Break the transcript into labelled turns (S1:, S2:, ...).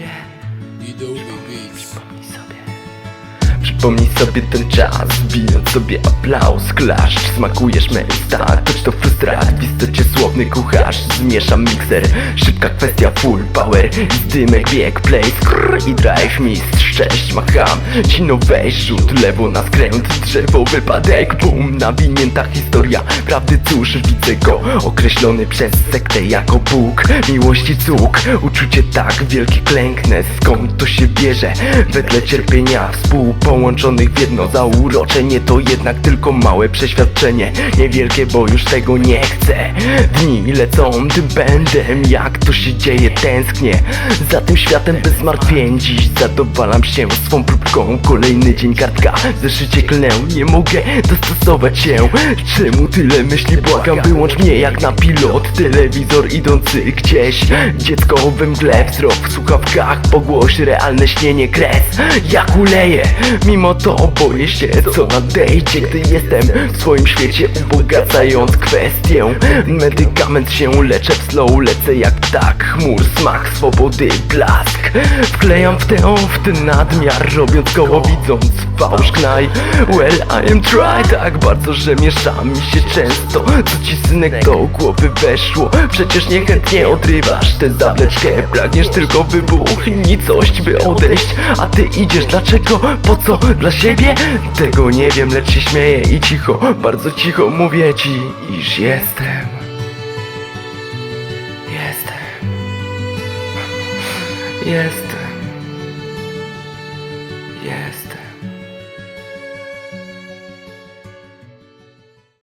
S1: sobie, przypomnij sobie. Przypomnij sobie ten czas, bijąc sobie aplauz Klaszcz, smakujesz męsta, choć to frustrat W istocie słowny kucharz, zmieszam mikser Szybka kwestia, full power. Z dymek bieg, play, skrrr i drive Mistrz, cześć, macham. Ci no weź, rzut lewo na skręt Drzewo, wypadek, bum Nawinięta historia, prawdy cóż Widzę go, określony przez sektę jako Bóg. Miłości cuk, uczucie tak wielkie klęknę. Skąd to się bierze? Wedle cierpienia współpołączonych w jedno Zauroczenie. To jednak tylko małe przeświadczenie. Niewielkie, bo już tego nie chcę. Dni lecą tym pędem Jak to się dzieje, tęsknię Za tym światem bez zmartwień Dziś zadowalam się swą próbką. Kolejny dzień kartka, zeszycie klę Nie mogę dostosować się. Czemu tyle myśli, błagam Wyłącz mnie jak na pilot. Telewizor idący gdzieś. Dziecko we mgle, wzrok w słuchawkach. Pogłoś realne śnienie, kres. Jak uleję Mimo to boję się, co nadejdzie Gdy jestem w swoim świecie Ubogacając kwestię. Medykament się leczę w slow Lecę jak ptak, chmur, smak swobody, blask. Wklejam w tę, w ten nadmiar Robiąc koło, widząc fałsz knaj. Well, I am try Tak bardzo, że miesza mi się często. Co ci synek do głowy weszło? Przecież niechętnie odrywasz tę zawleczkę Pragniesz tylko wybuch i nicość by odejść. A ty idziesz, dlaczego? Po co? Dla siebie? Tego nie wiem, lecz się śmieję i cicho Bardzo cicho mówię ci, iż jestem. Jestem. Jestem